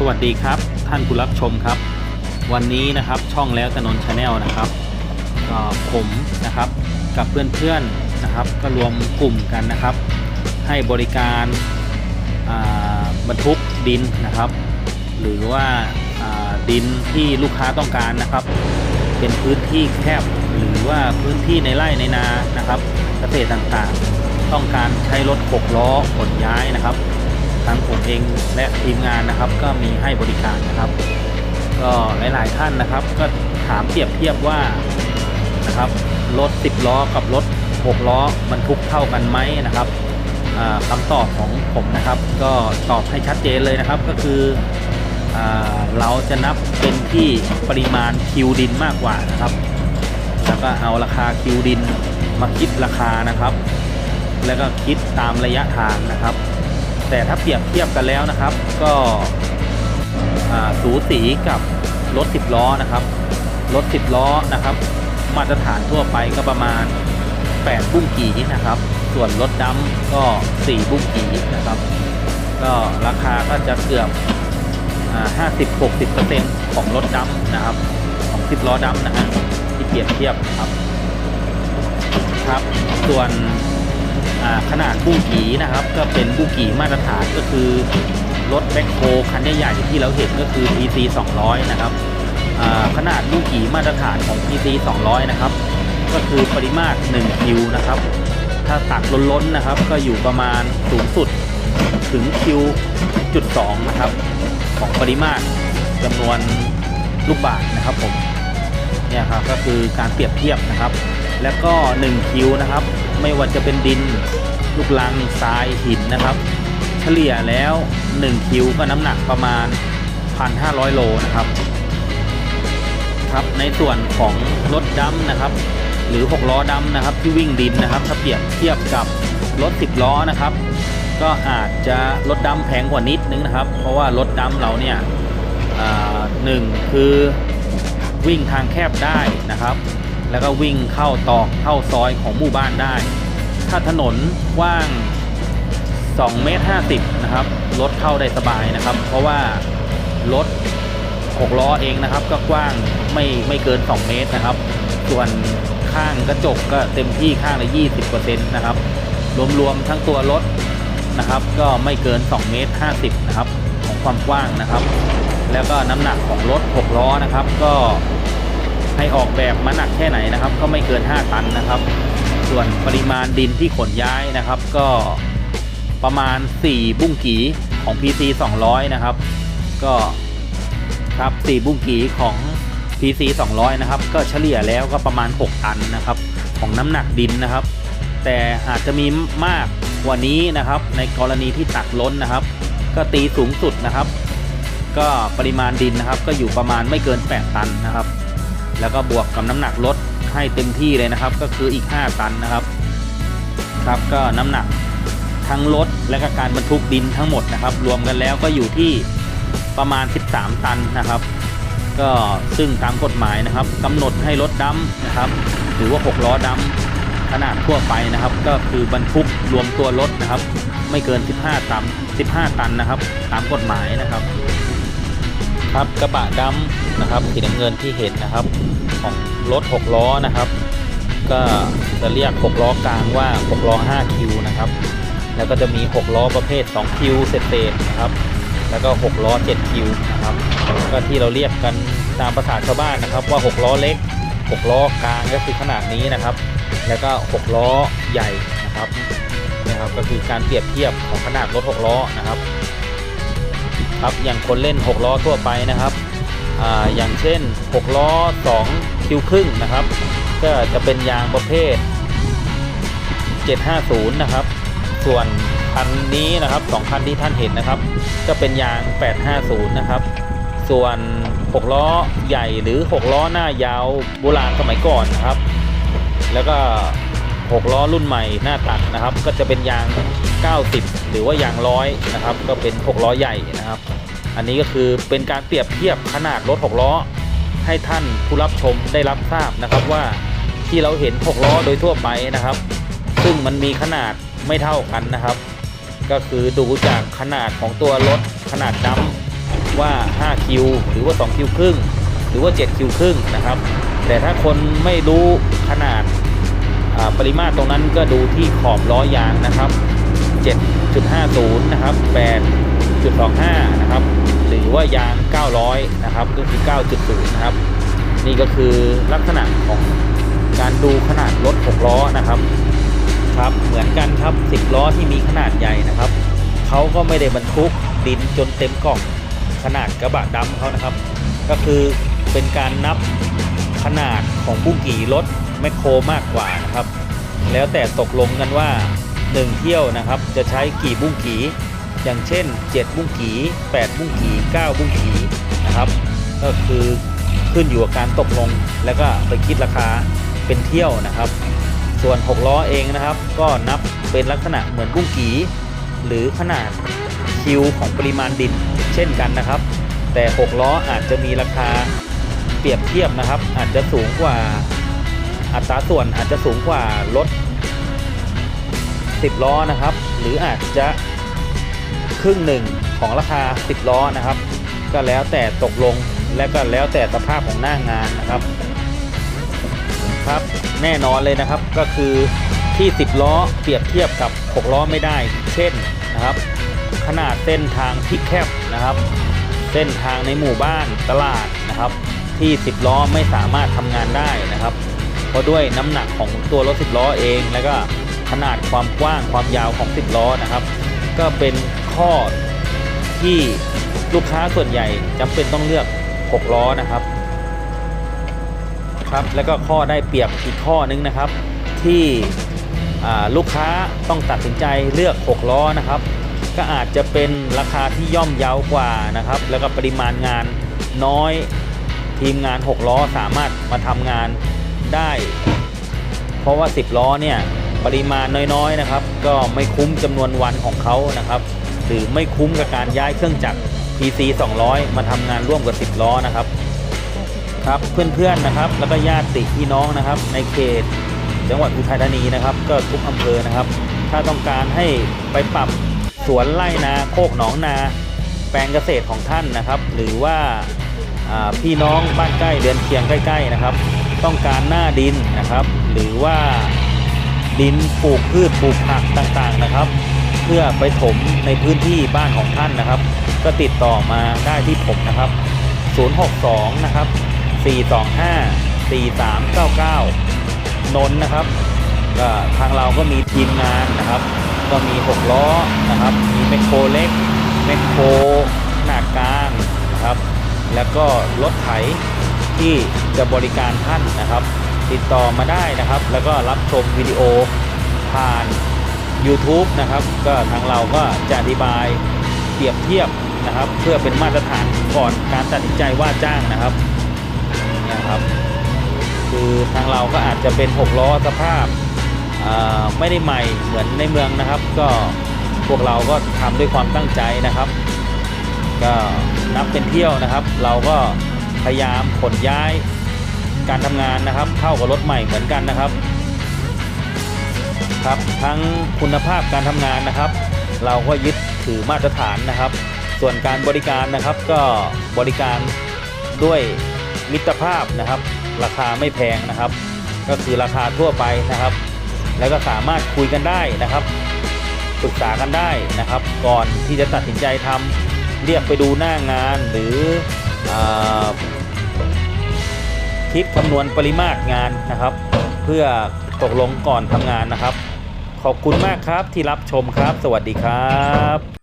สวัสดีครับ ท่านผู้รับชมครับ วันนี้นะครับช่องแล้วถนนชาแนลนะครับก็ผมนะครับกับเพื่อนๆนะครับ ก็รวมกลุ่มกันนะครับ ให้บริการบรรทุกดินนะครับ หรือว่าอ่าดินที่ลูกค้าต้องการนะครับ เป็นพื้นที่แคบหรือว่าพื้นที่ในไร่ในนานะครับ เกษตรต่างๆ ต้องการใช้รถหกล้อขนย้ายนะครับ ทั้งผมเองและทีมงานนะครับ ก็มีให้บริการนะครับ ก็หลายๆท่านนะครับ ก็ถามเปรียบเทียบว่านะครับรถ 10 ล้อกับรถ 6 ล้อบรรทุกเท่ากันไหมนะครับอ่าคำตอบของผมนะครับ ก็ตอบให้ชัดเจนเลยนะครับ ก็คืออเราจะนับเป็นที่ปริมาณคิวดินมากกว่านะครับ แล้วก็เอาราคาคิวดินมาคิดราคานะครับ แล้วก็คิดตามระยะทางนะครับ แต่ถ้าเปรียบเทียบกันแล้วนะครับ ก็สูสีกับรถ 10 ล้อนะครับ รถ 10 ล้อนะครับ มาตรฐานทั่วไปก็ประมาณ 8 บุ้งกีนะครับ ส่วนรถดำก็ 4 บุ้งกีนะครับ ก็ราคาก็จะเกือบอ่า50-60%ของรถดำนะครับ ของ 10 ล้อดำนะฮะที่เปรียบเทียบครับครับ ส่วน ขนาดบุ้งกีนะครับ ก็เป็นบุ้งกีมาตรฐานก็คือ รถแบ็คโฮคันใหญ่ๆที่เราเห็นก็คือ TC 200 นะครับขนาดบุ้งกีมาตรฐานของ TC 200 นะครับ ก็คือปริมาตร1คิวนะครับ ถ้าตักล้นๆนะครับ ก็อยู่ประมาณสูงสุดถึงคิวจุด2นะครับ ของปริมาตรจำนวนลูกบาศนะครับผมเนี่ยครับก็คือการเปรียบเทียบนะครับ แล้วก็1คิวนะครับ ไม่ว่าจะเป็นดิน ลูกลังทรายหินนะครับ เฉลี่ยแล้ว 1 คิวก็น้ำหนักประมาณ 1,500 โลนะครับครับในส่วนของรถดำนะครับ หรือ 6 ล้อดำนะครับ ที่วิ่งดินนะครับ ถ้าเปรียบเทียบกับรถ 10 ล้อนะครับ ก็อาจจะรถดำแพงกว่านิดนึงนะครับ เพราะว่ารถดำเราเนี่ยหนึ่งคือวิ่งทางแคบได้นะครับ แล้วก็วิ่งเข้าตอกเข้าซอยของหมู่บ้านได้ ถ้าถนนกว้าง2เมตร50นะครับรถเข้าได้สบายนะครับ เพราะว่ารถ6ล้อเองนะครับ ก็กว้างไม่ไม่เกิน 2 เมตรนะครับ ส่วนข้างกระจกก็เต็มที่ข้างละ20%นะครับ รวมๆทั้งตัวรถนะครับ ก็ไม่เกิน 2 เมตร 50 นะครับ ของความกว้างนะครับ แล้วก็น้ำหนักของรถ 6 ล้อนะครับ ก็ ให้ออกแบบมาหนักแค่ไหนนะครับ ก็ไม่เกิน 5 ตันนะครับ ส่วนปริมาณดินที่ขนย้ายนะครับ ก็ประมาณ 4 บุ้งกีของ PC 200 นะครับ ก็ครับ 4 บุ้งกีของ PC 200 นะครับ ก็เฉลี่ยแล้วก็ประมาณ 6 ตันนะครับ ของน้ำหนักดินนะครับ แต่อาจจะมีมากกว่านี้นะครับ ในกรณีที่ตักล้นนะครับ ก็ตีสูงสุดนะครับ ก็ปริมาณดินนะครับ ก็อยู่ประมาณไม่เกิน 8 ตันนะครับ แล้วก็บวกกับน้ำหนักรถให้เต็มที่เลยนะครับ ก็คืออีก 5 ตันนะครับ ครับก็น้ำหนักทั้งรถและก็การบรรทุกดินทั้งหมดนะครับ รวมกันแล้วก็อยู่ที่ประมาณ 13 ตันนะครับ ก็ซึ่งตามกฎหมายนะครับกำหนดให้รถดำนะครับ หรือว่า 6 ล้อดำขนาดทั่วไปนะครับ ก็คือบรรทุกรวมตัวรถนะครับ ไม่เกิน 15 ตัน 15 ตันนะครับ ตามกฎหมายนะครับ ครับกระบะดำนะครับสีน้ำเงินที่เห็นนะครับ ของรถ 6 ล้อนะครับ ก็จะเรียก 6 ล้อกลางว่า 6 ล้อ 5 คิวนะครับ แล้วก็จะมี 6 ล้อประเภท 2 คิวเศษๆนะครับ แล้วก็ 6 ล้อ 7 คิวนะครับ ก็ที่เราเรียกกันตามภาษาชาวบ้านนะครับว่า 6 ล้อเล็ก 6 ล้อกลางก็คือขนาดนี้นะครับ แล้วก็ 6 ล้อใหญ่นะครับนะครับก็คือการเปรียบเทียบของขนาดรถ 6 ล้อนะครับ ครับอย่างคนเล่น 6 ล้อทั่วไปนะครับออย่างเช่น 6 ล้อ 2 คิวครึ่งนะครับ ก็จะเป็นยางประเภท 750 นะครับ ส่วนคันนี้นะครับสองคันที่ท่านเห็นนะครับ ก็เป็นยาง 850 นะครับ ส่วน 6 ล้อใหญ่หรือ 6 ล้อหน้ายาวโบราณสมัยก่อนนะครับ แล้วก็ 6 ล้อรุ่นใหม่หน้าตัดนะครับ ก็จะเป็นยาง 90 หรือว่ายางร้อยนะครับ ก็เป็น 6 ล้อใหญ่นะครับ อันนี้ก็คือเป็นการเปรียบเทียบขนาดรถ 6 ล้อ ให้ท่านผู้รับชมได้รับทราบนะครับว่าที่เราเห็น 6 ล้อโดยทั่วไปนะครับ ซึ่งมันมีขนาดไม่เท่ากันนะครับ ก็คือดูจากขนาดของตัวรถขนาดดำว่า 5 คิว หรือว่า 2 คิวครึ่ง หรือว่า 7 คิวครึ่งนะครับ แต่ถ้าคนไม่รู้ขนาด ปริมาตรตรงนั้นก็ดูที่ขอบล้อยางนะครับ 7.50 นะครับ 8.25 นะครับ หรือว่ายาง 900 นะครับก็คือ 9.0 นะครับ นี่ก็คือลักษณะของการดูขนาดรถ 6 ล้อนะครับครับ เหมือนกันครับ 10 ล้อที่มีขนาดใหญ่นะครับเขาก็ไม่ได้บรรทุกดินจนเต็มกล่องขนาดกระบะดำเขานะครับ ก็คือเป็นการนับขนาดของบุ้งกี่รถ แมคโครมากกว่านะครับ แล้วแต่ตกลงกันว่า 1 เที่ยวนะครับ จะใช้กี่บุ้งกี่อย่างเช่น 7 บุ้งกี่8บุ้งกี่9บุ้งกี่นะครับ ก็คือขึ้นอยู่กับการตกลงแล้วก็ไปคิดราคาเป็นเที่ยวนะครับ ส่วน6ล้อเองนะครับ ก็นับเป็นลักษณะเหมือนบุ้งกีหรือขนาดคิวของปริมาณดินเช่นกันนะครับ แต่ 6 ล้ออาจจะมีราคาเปรียบเทียบนะครับ อาจจะสูงกว่า อัตราส่วนอาจจะสูงกว่ารถ 10 ล้อนะครับ หรืออาจจะครึ่งหนึ่งของราคา 10 ล้อนะครับ ก็แล้วแต่ตกลงและก็แล้วแต่สภาพของหน้างานนะครับครับแน่นอนเลยนะครับก็คือที่ 10 ล้อเปรียบเทียบกับ 6 ล้อไม่ได้ เช่นนะครับ ขนาดเส้นทางที่แคบนะครับ เส้นทางในหมู่บ้านตลาดนะครับ ที่ 10 ล้อไม่สามารถทำงานได้นะครับ เพราะด้วยน้ำหนักของตัวรถ 10 ล้อเอง แล้วก็ขนาดความกว้างความยาวของ 10 ล้อนะครับ ก็เป็นข้อที่ลูกค้าส่วนใหญ่จำเป็นต้องเลือก 6 ล้อนะครับครับแล้วก็ข้อได้เปรียบอีกข้อนึงนะครับ ที่ลูกค้าต้องตัดสินใจเลือก 6 ล้อนะครับ ก็อาจจะเป็นราคาที่ย่อมเยาวกว่านะครับ แล้วก็ปริมาณงานน้อยทีมงาน 6 ล้อสามารถมาทำงาน ได้ เพราะว่า 10 ล้อเนี่ยปริมาณน้อยๆนะครับ ก็ไม่คุ้มจำนวนวันของเขานะครับ หรือไม่คุ้มกับการย้ายเครื่องจักร PC 200 มาทำงานร่วมกับ 10 ล้อนะครับครับเพื่อนๆนะครับ แล้วก็ญาติพี่น้องนะครับ ในเขตจังหวัดอุทัยธานีนะครับ ก็ทุกอำเภอนะครับ ถ้าต้องการให้ไปปรับสวนไร่นาโคกหนองนา แปลงเกษตรของท่านนะครับ หรือว่าอ่าพี่น้องบ้านใกล้เดือนเคียงใกล้ ๆนะครับ ต้องการหน้าดินนะครับ หรือว่าดินปลูกพืชปลูกผักต่างๆนะครับ เพื่อไปถมในพื้นที่บ้านของท่านนะครับ ก็ติดต่อมาได้ที่ผมนะครับ 062 นะครับ 425 4399 นนท์นะครับก็ทางเราก็มีทีมงานนะครับ ก็มี 6 ล้อนะครับ มีแมคโครเล็กแมคโครขนากลางนะครับ แล้วก็รถไถ ที่จะบริการท่านนะครับ ติดต่อมาได้นะครับ แล้วก็รับชมวิดีโอผ่าน YouTube นะครับ ก็ทางเราก็จะอธิบายเปรียบเทียบนะครับ เพื่อเป็นมาตรฐานก่อนการตัดสินใจว่าจ้างนะครับนะครับ คือทางเราก็อาจจะเป็น 6 ล้อสภาพไม่ได้ใหม่เหมือนในเมืองนะครับ ก็พวกเราก็ทำด้วยความตั้งใจนะครับ ก็นับเป็นเที่ยวนะครับ เราก็ ยายามขนย้ายการทำงานนะครับ เข้ากับรถใหม่เหมือนกันนะครับ ครับทั้งคุณภาพการทำงานนะครับ เราก็ยึดถือมาตรฐานนะครับ ส่วนการบริการนะครับก็บริการด้วยมิตรภาพนะครับ ราคาไม่แพงนะครับ ก็คือราคาทั่วไปนะครับ แล้วก็สามารถคุยกันได้นะครับปรึกษากันได้นะครับ ก่อนที่จะตัดสินใจทำเรียกไปดูหน้างานหรืออาคิดคำนวณปริมาตรงานนะครับ เพื่อตกลงก่อนทำงานนะครับ ขอบคุณมากครับที่รับชมครับ สวัสดีครับ